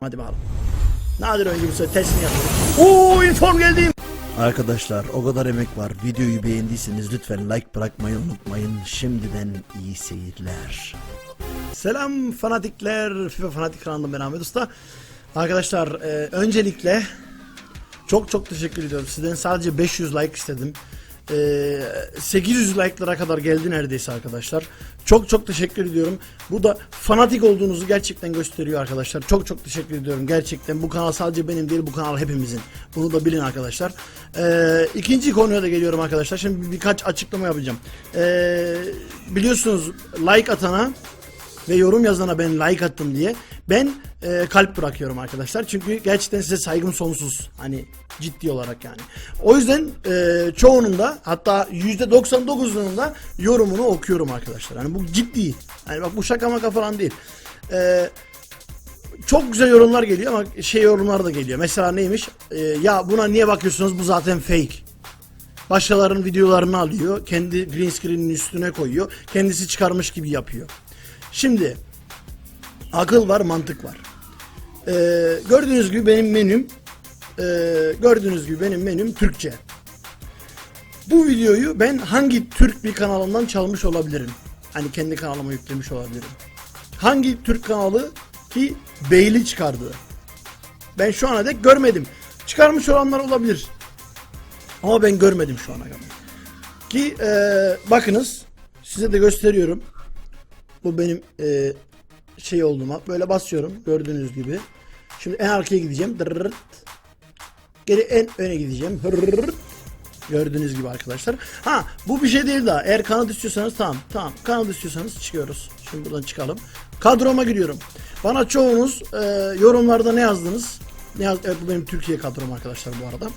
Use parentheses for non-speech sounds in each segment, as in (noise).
Hadi bakalım. Nadir önce bir söyle testini yapıyoruz. Oo inform geldi. Arkadaşlar o kadar emek var. Videoyu beğendiyseniz lütfen like bırakmayı unutmayın. Şimdiden iyi seyirler. Selam fanatikler. FIFA Fanatik kanalından ben Ahmet Usta. Arkadaşlar e, öncelikle çok çok teşekkür ediyorum. Sizden sadece 500 like istedim. Ee, 800 like'lara kadar geldi neredeyse arkadaşlar. Çok çok teşekkür ediyorum. Bu da fanatik olduğunuzu gerçekten gösteriyor arkadaşlar. Çok çok teşekkür ediyorum. Gerçekten bu kanal sadece benim değil bu kanal hepimizin. Bunu da bilin arkadaşlar. Ee, ikinci konuya da geliyorum arkadaşlar. Şimdi bir- birkaç açıklama yapacağım. Ee, biliyorsunuz like atana ve yorum yazana ben like attım diye ben e, kalp bırakıyorum arkadaşlar. Çünkü gerçekten size saygım sonsuz. Hani ciddi olarak yani. O yüzden e, çoğunun da hatta %99'unun da yorumunu okuyorum arkadaşlar. Hani bu ciddi. Hani bak bu şaka maka falan değil. E, çok güzel yorumlar geliyor ama şey yorumlar da geliyor. Mesela neymiş? E, ya buna niye bakıyorsunuz? Bu zaten fake. Başkalarının videolarını alıyor. Kendi green screen'in üstüne koyuyor. Kendisi çıkarmış gibi yapıyor. Şimdi akıl var, mantık var. Ee, gördüğünüz gibi benim menüm ee, gördüğünüz gibi benim menüm Türkçe. Bu videoyu ben hangi Türk bir kanalından çalmış olabilirim? Hani kendi kanalıma yüklemiş olabilirim. Hangi Türk kanalı ki Beyli çıkardı? Ben şu ana dek görmedim. Çıkarmış olanlar olabilir. Ama ben görmedim şu ana kadar. Ki ee, bakınız size de gösteriyorum. Bu benim e, şey olduğuma. Böyle basıyorum gördüğünüz gibi. Şimdi en arkaya gideceğim. Dırırırt. Geri en öne gideceğim. Hırrrrt. Gördüğünüz gibi arkadaşlar. Ha bu bir şey değil daha. Eğer kanat istiyorsanız tamam. Tamam kanat istiyorsanız çıkıyoruz. Şimdi buradan çıkalım. Kadroma giriyorum. Bana çoğunuz e, yorumlarda ne yazdınız? Ne yaz evet, bu benim Türkiye kadrom arkadaşlar bu arada.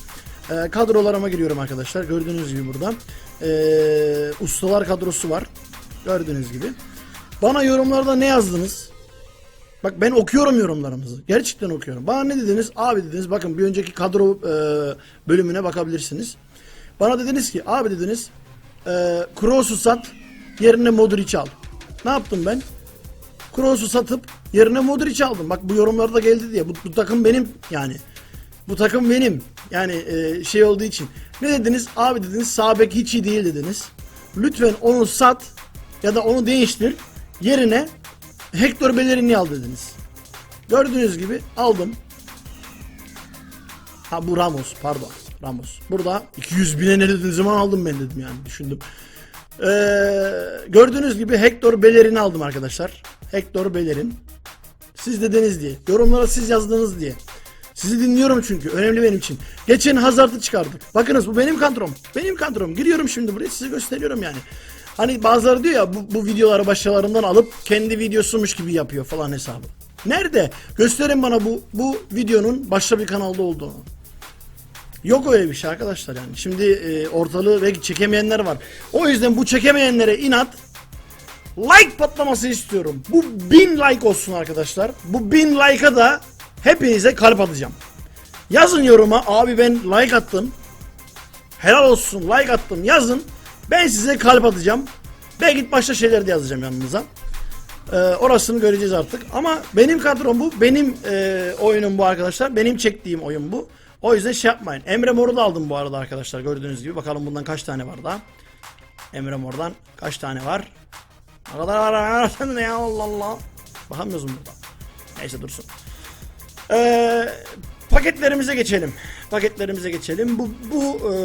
E, kadrolarıma giriyorum arkadaşlar. Gördüğünüz gibi burada. E, ustalar kadrosu var. Gördüğünüz gibi. Bana yorumlarda ne yazdınız? Bak ben okuyorum yorumlarınızı. Gerçekten okuyorum. Bana ne dediniz? Abi dediniz bakın bir önceki kadro e, bölümüne bakabilirsiniz. Bana dediniz ki abi dediniz e, Kroos'u sat yerine Modric al. Ne yaptım ben? Kroos'u satıp yerine Modric aldım. Bak bu yorumlarda geldi diye. Bu, bu takım benim yani. Bu takım benim. Yani e, şey olduğu için. Ne dediniz? Abi dediniz sağ bek hiç iyi değil dediniz. Lütfen onu sat ya da onu değiştir. Yerine Hector Bellerin'i al dediniz. Gördüğünüz gibi aldım. Ha bu Ramos pardon. Ramos. Burada 200 bine ne dediğiniz zaman aldım ben dedim yani düşündüm. Ee, gördüğünüz gibi Hector Bellerin'i aldım arkadaşlar. Hector Bellerin. Siz dediniz diye. Yorumlara siz yazdınız diye. Sizi dinliyorum çünkü. Önemli benim için. Geçen Hazard'ı çıkardık. Bakınız bu benim kadrom. Benim kadrom. Giriyorum şimdi buraya size gösteriyorum yani. Hani bazıları diyor ya bu, bu videoları başkalarından alıp kendi videosumuş gibi yapıyor falan hesabı. Nerede? Gösterin bana bu bu videonun başka bir kanalda olduğunu. Yok öyle bir şey arkadaşlar yani. Şimdi e, ortalığı belki çekemeyenler var. O yüzden bu çekemeyenlere inat like patlaması istiyorum. Bu bin like olsun arkadaşlar. Bu bin like'a da hepinize kalp atacağım. Yazın yoruma abi ben like attım. Helal olsun like attım yazın. Ben size kalp atacağım. Belki başka şeyler de yazacağım yanınıza. Ee, orasını göreceğiz artık. Ama benim kadrom bu. Benim e, oyunum bu arkadaşlar. Benim çektiğim oyun bu. O yüzden şey yapmayın. Emre Mor'u da aldım bu arada arkadaşlar. Gördüğünüz gibi. Bakalım bundan kaç tane var daha. Emre Mor'dan kaç tane var? Ne kadar var arkadaşlar (laughs) ya Allah Allah. Bakamıyoruz burada? Neyse dursun. Ee, paketlerimize geçelim. Paketlerimize geçelim. Bu bu e,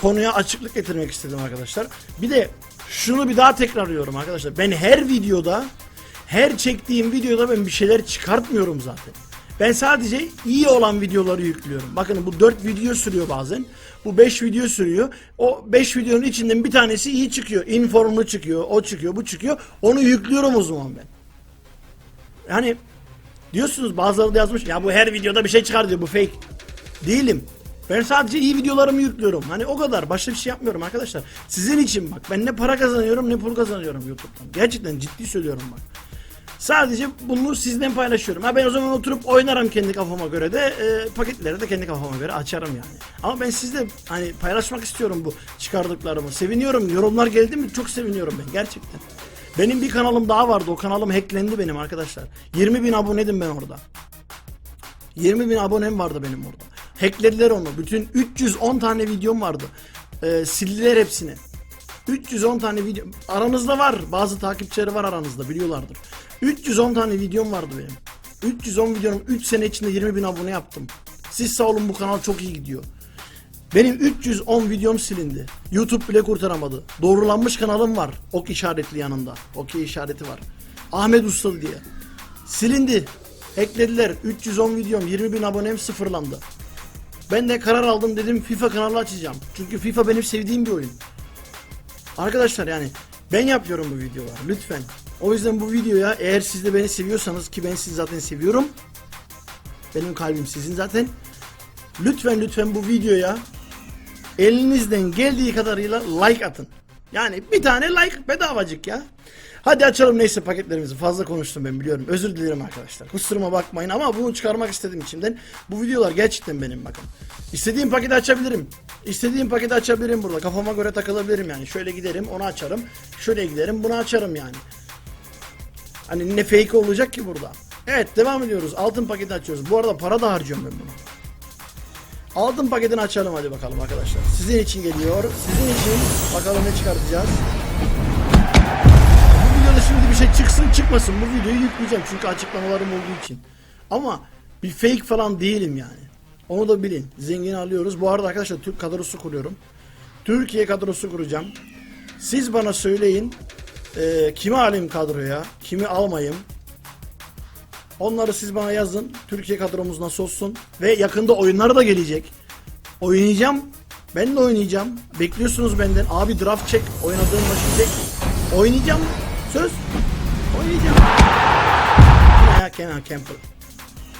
konuya açıklık getirmek istedim arkadaşlar. Bir de şunu bir daha tekrarlıyorum arkadaşlar. Ben her videoda her çektiğim videoda ben bir şeyler çıkartmıyorum zaten. Ben sadece iyi olan videoları yüklüyorum. Bakın bu 4 video sürüyor bazen. Bu 5 video sürüyor. O 5 videonun içinden bir tanesi iyi çıkıyor. Informlu çıkıyor. O çıkıyor, bu çıkıyor. Onu yüklüyorum o zaman ben. Yani diyorsunuz bazıları da yazmış ya bu her videoda bir şey çıkar diyor bu fake. Değilim. Ben sadece iyi videolarımı yüklüyorum. Hani o kadar. Başka bir şey yapmıyorum arkadaşlar. Sizin için bak. Ben ne para kazanıyorum ne pul kazanıyorum YouTube'dan. Gerçekten ciddi söylüyorum bak. Sadece bunu sizden paylaşıyorum. Ha ben o zaman oturup oynarım kendi kafama göre de e, paketleri de kendi kafama göre açarım yani. Ama ben sizle hani paylaşmak istiyorum bu çıkardıklarımı. Seviniyorum. Yorumlar geldi mi çok seviniyorum ben gerçekten. Benim bir kanalım daha vardı. O kanalım hacklendi benim arkadaşlar. 20 bin abonedim ben orada. 20 bin abonem vardı benim orada. Hacklediler onu. Bütün 310 tane videom vardı. Ee, sildiler hepsini. 310 tane video aranızda var. Bazı takipçileri var aranızda biliyorlardır. 310 tane videom vardı benim. 310 videonun 3 sene içinde 20 bin abone yaptım. Siz sağ olun bu kanal çok iyi gidiyor. Benim 310 videom silindi. YouTube bile kurtaramadı. Doğrulanmış kanalım var. Ok işaretli yanında. Okey işareti var. Ahmet Usta diye. Silindi. Eklediler. 310 videom, 20 bin abonem sıfırlandı. Ben de karar aldım dedim FIFA kanalı açacağım. Çünkü FIFA benim sevdiğim bir oyun. Arkadaşlar yani ben yapıyorum bu videoları lütfen. O yüzden bu videoya eğer siz de beni seviyorsanız ki ben sizi zaten seviyorum. Benim kalbim sizin zaten. Lütfen lütfen bu videoya elinizden geldiği kadarıyla like atın. Yani bir tane like bedavacık ya. Hadi açalım neyse paketlerimizi. Fazla konuştum ben biliyorum. Özür dilerim arkadaşlar. Kusuruma bakmayın ama bunu çıkarmak istedim içimden. Bu videolar gerçekten benim bakın. İstediğim paketi açabilirim. İstediğim paketi açabilirim burada. Kafama göre takılabilirim yani. Şöyle giderim onu açarım. Şöyle giderim bunu açarım yani. Hani ne fake olacak ki burada. Evet devam ediyoruz. Altın paketi açıyoruz. Bu arada para da harcıyorum ben bunu. Altın paketini açalım hadi bakalım arkadaşlar. Sizin için geliyor. Sizin için bakalım ne çıkartacağız. Bu videoda şimdi bir şey çıksın çıkmasın. Bu videoyu yükleyeceğim çünkü açıklamalarım olduğu için. Ama bir fake falan değilim yani. Onu da bilin. Zengin alıyoruz. Bu arada arkadaşlar Türk kadrosu kuruyorum. Türkiye kadrosu kuracağım. Siz bana söyleyin. e, kimi alayım kadroya? Kimi almayayım? Onları siz bana yazın. Türkiye kadromuz nasıl olsun? Ve yakında oyunlar da gelecek. Oynayacağım. Ben de oynayacağım. Bekliyorsunuz benden. Abi draft çek. Oynadığın maçı çek. Oynayacağım. Söz. Oynayacağım. Ya Kenan Campbell.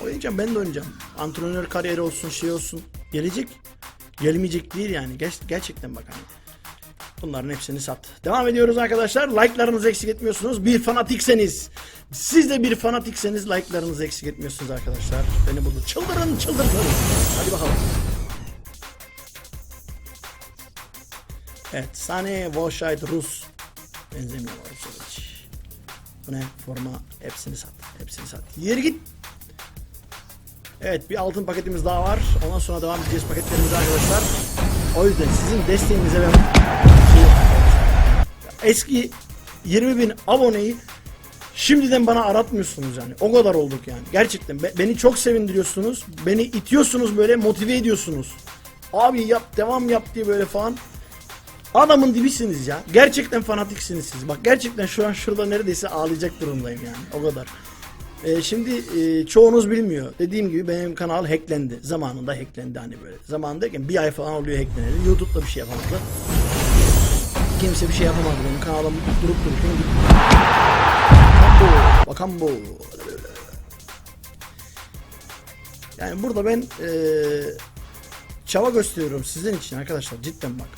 Oynayacağım ben de oynayacağım. Antrenör kariyeri olsun şey olsun. Gelecek. Gelmeyecek değil yani. Ger- gerçekten bak hani. Bunların hepsini sat. Devam ediyoruz arkadaşlar. Like'larınızı eksik etmiyorsunuz. Bir fanatikseniz. Siz de bir fanatikseniz like'larınızı eksik etmiyorsunuz arkadaşlar. Beni burada çıldırın çıldırın. Hadi bakalım. Evet. Sane, Volşayt, Rus. Benzemiyor Volşayt. Bu ne? Forma. Hepsini sat. Hepsini sat. Yeri git. Evet bir altın paketimiz daha var. Ondan sonra devam edeceğiz paketlerimize arkadaşlar. O yüzden sizin desteğinize ben şey- eski 20 bin aboneyi şimdiden bana aratmıyorsunuz yani. O kadar olduk yani. Gerçekten be- beni çok sevindiriyorsunuz. Beni itiyorsunuz böyle motive ediyorsunuz. Abi yap devam yap diye böyle falan. Adamın dibisiniz ya. Gerçekten fanatiksiniz siz. Bak gerçekten şu an şurada neredeyse ağlayacak durumdayım yani. O kadar. Ee, şimdi e, çoğunuz bilmiyor. Dediğim gibi benim kanal hacklendi. Zamanında hacklendi hani böyle. Zamanındayken bir ay falan oluyor hackleneli. YouTube'da bir şey yapamadı. Kimse bir şey yapamadı. Benim kanalım durup dururken. Bakan bu. Bakan bu. Yani burada ben e, çaba gösteriyorum sizin için arkadaşlar. Cidden bak.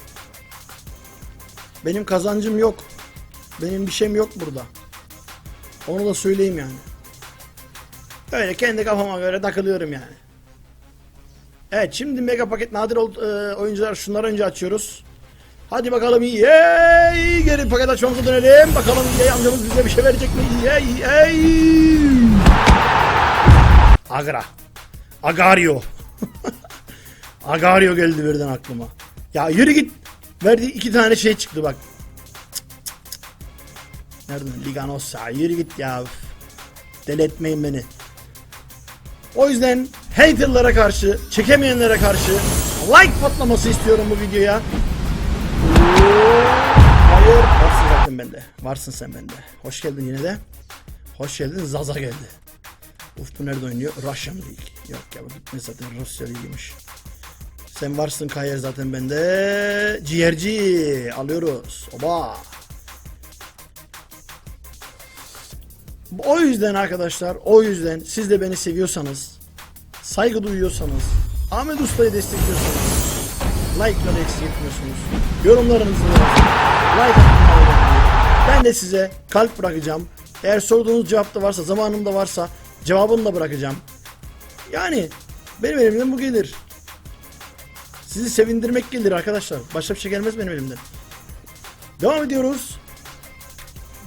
Benim kazancım yok. Benim bir şeyim yok burada. Onu da söyleyeyim yani. Öyle kendi kafama göre takılıyorum yani. Evet şimdi mega paket nadir e, oyuncular şunları önce açıyoruz. Hadi bakalım yey geri paket açmamıza dönelim. Bakalım yey amcamız bize bir şey verecek mi? Yey yey. Agra. Agario. (laughs) Agario geldi birden aklıma. Ya yürü git. Verdi iki tane şey çıktı bak. Nereden? Liganosa. Yürü git ya. Deli beni. O yüzden haterlara karşı, çekemeyenlere karşı like patlaması istiyorum bu videoya. Hayır. Varsın zaten bende. Varsın sen bende. Hoş geldin yine de. Hoş geldin. Zaza geldi. Uf bu nerede oynuyor? Russian League. Yok ya bu gitmez zaten Rusya Ligi'ymiş. Sen varsın Kayer zaten bende. Ciğerci alıyoruz. Oba. O yüzden arkadaşlar, o yüzden siz de beni seviyorsanız, saygı duyuyorsanız, Ahmet Usta'yı destekliyorsanız, like'ları eksik etmiyorsunuz. Yorumlarınızı. Like. Ben de size kalp bırakacağım. Eğer sorduğunuz cevap da varsa, zamanım da varsa cevabını da bırakacağım. Yani benim elimden bu gelir. Sizi sevindirmek gelir arkadaşlar. Başka bir şey gelmez benim elimden. Devam ediyoruz.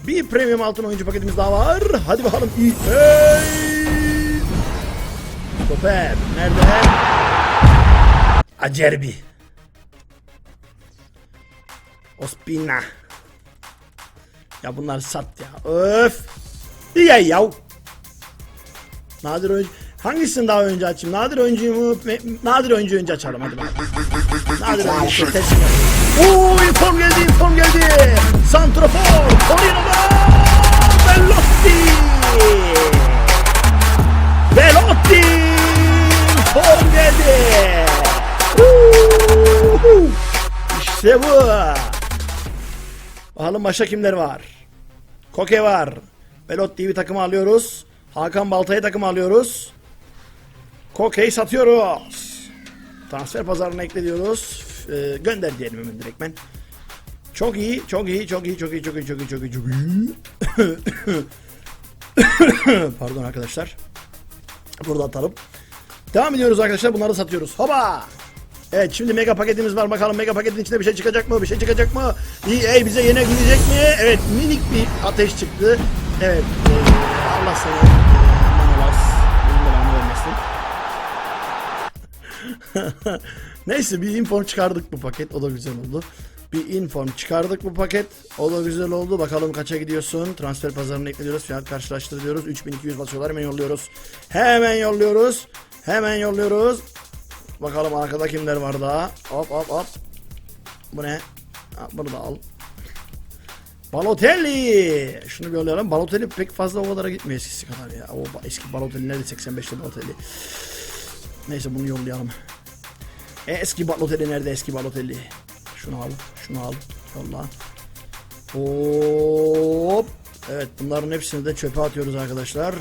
Bir premium altın oyuncu paketimiz daha var. Hadi bakalım. Hey! Stoper. Nerede? Acerbi. Ospina. Ya bunları sat ya. Öf. İyi yav. Nadir oyuncu. Hangisini daha önce açayım? Nadir oyuncuyu mu? Nadir oyuncu önce açalım hadi bakalım. Test Oo inform geldi inform geldi. Santrafor. Torino'da. Bellotti. Belotti form geldi. Uhu. İşte bu. Bakalım başka kimler var? Koke var. Belotti'yi bir takıma alıyoruz. Hakan Baltay'ı takıma alıyoruz. Koke'yi satıyoruz. Transfer pazarına ekle diyoruz. Ee, gönder diyelim hemen direktmen. Çok iyi, çok iyi, çok iyi, çok iyi, çok iyi, çok iyi, çok iyi, çok iyi. (coughs) Pardon arkadaşlar. Burada atalım. Devam ediyoruz arkadaşlar. Bunları satıyoruz. Hoba! Evet şimdi mega paketimiz var. Bakalım mega paketin içinde bir şey çıkacak mı? Bir şey çıkacak mı? EA bize yine gidecek mi? Evet minik bir ateş çıktı. Evet. eee, Allah sana belamı vermesin. (laughs) Neyse bir inform çıkardık bu paket. O da güzel oldu. Bir inform çıkardık bu paket. O da güzel oldu. Bakalım kaça gidiyorsun. Transfer pazarına ekliyoruz. Fiyat karşılaştırıyoruz. 3200 basıyorlar. Hemen yolluyoruz. Hemen yolluyoruz. Hemen yolluyoruz. Bakalım arkada kimler var daha. Hop hop hop. Bu ne? Bunu da al. Balotelli. Şunu bir yollayalım. Balotelli pek fazla o kadara gitmiyor eskisi kadar ya. O eski Balotelli nerede 85'te Balotelli. Neyse bunu yollayalım. E, eski Balotelli nerede eski Balotelli? Şunu al. Şunu al. Yolla. Hop. Evet bunların hepsini de çöpe atıyoruz arkadaşlar.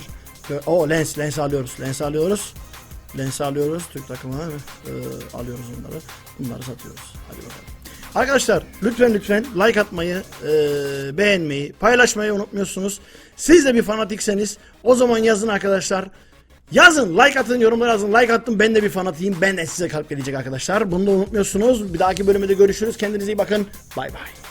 O lens lens alıyoruz. Lens alıyoruz. Lens alıyoruz. Türk takımı e, alıyoruz onları. Bunları satıyoruz. Hadi bakalım. Arkadaşlar lütfen lütfen like atmayı, e, beğenmeyi, paylaşmayı unutmuyorsunuz. Siz de bir fanatikseniz o zaman yazın arkadaşlar. Yazın, like atın, yorumlara yazın. Like attım, ben de bir fanatiyim. Ben de size kalp gelecek arkadaşlar. Bunu da unutmuyorsunuz. Bir dahaki bölümde görüşürüz. Kendinize iyi bakın. Bay bay.